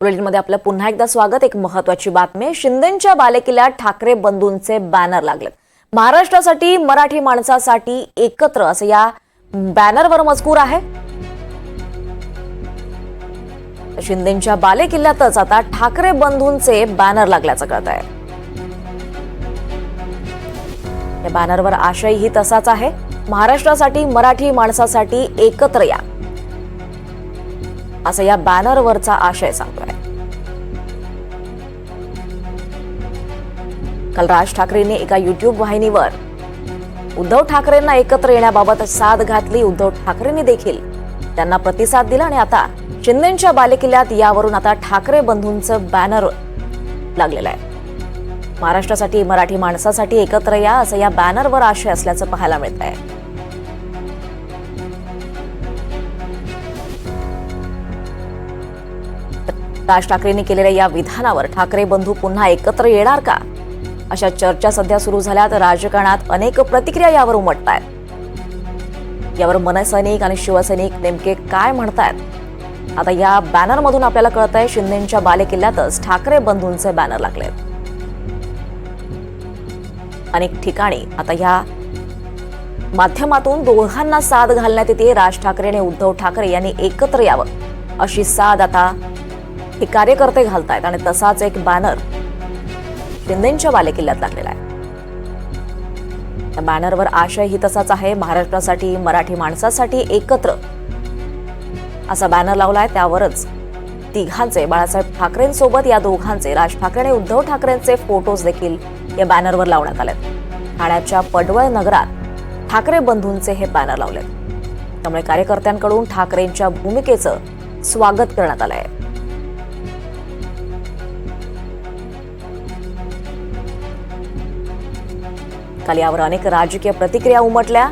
बुलेटिनमध्ये आपलं पुन्हा एकदा स्वागत. एक महत्वाची बातमी शिंदेच्या बालेकिल्ल्यात ठाकरे बंधूंचे बॅनर लागलेत. महाराष्ट्रासाठी मराठी माणसासाठी एकत्र असं या बॅनरवर मजकूर आहे. शिंदेच्या बालेकिल्ल्यातच आता ठाकरे बंधूंचे बॅनर लागल्याचं कळत आहे. या बॅनरवर आशयही तसाच आहे. महाराष्ट्रासाठी मराठी माणसासाठी एकत्र या. असं या बॅनरवरचा आशय सांगतोय. काल राज ठाकरेंनी एका युट्यूब वाहिनीवर उद्धव ठाकरेंना एकत्र येण्याबाबत साथ घातली. उद्धव ठाकरेंनी देखील त्यांना प्रतिसाद दिला आणि आता शिंदेच्या बालेकिल्ल्यात यावरून आता ठाकरे बंधूंचं बॅनर लागलेलं आहे. महाराष्ट्रासाठी मराठी माणसासाठी एकत्र या असं या बॅनरवर आशय असल्याचं पाहायला मिळत आहे राज ठाकरेंनी केलेल्या या विधानावर ठाकरे बंधू पुन्हा एकत्र येणार का? अशा चर्चा सध्या सुरू झाल्या तर राजकारणात अनेक प्रतिक्रिया यावर उमटत आहेत यावर मनसैनिक आणि शिवसैनिक नेमके काय म्हणतायत? आता या बॅनरमधून आपल्याला कळत आहे शिंदेच्या बालेकिल्ल्यातच ठाकरे बंधूंचे बॅनर लागले अनेक ठिकाणी आता या माध्यमातून दोघांना साथ घालण्यात येते. राज ठाकरे आणि उद्धव ठाकरे यांनी एकत्र यावं. अशी साथ आता हे कार्यकर्ते घालतायत आणि तसाच एक बॅनर शिंदेच्या बालेकिल्ल्यात लागलेला आहे. त्या बॅनरवर आशय ही तसाच आहे. महाराष्ट्रासाठी मराठी माणसासाठी एकत्र असा बॅनर लावलाय त्यावरच तिघांचे बाळासाहेब ठाकरेंसोबत या दोघांचे राज ठाकरे आणि उद्धव ठाकरेंचे फोटोज देखील या बॅनरवर लावण्यात आले ठाण्याच्या पडवळ नगरात ठाकरे बंधूंचे हे बॅनर लावले त्यामुळे कार्यकर्त्यांकडून ठाकरेंच्या भूमिकेचं स्वागत करण्यात आलं आहे काल यावर अनेक राजकीय प्रतिक्रिया उमटल्या.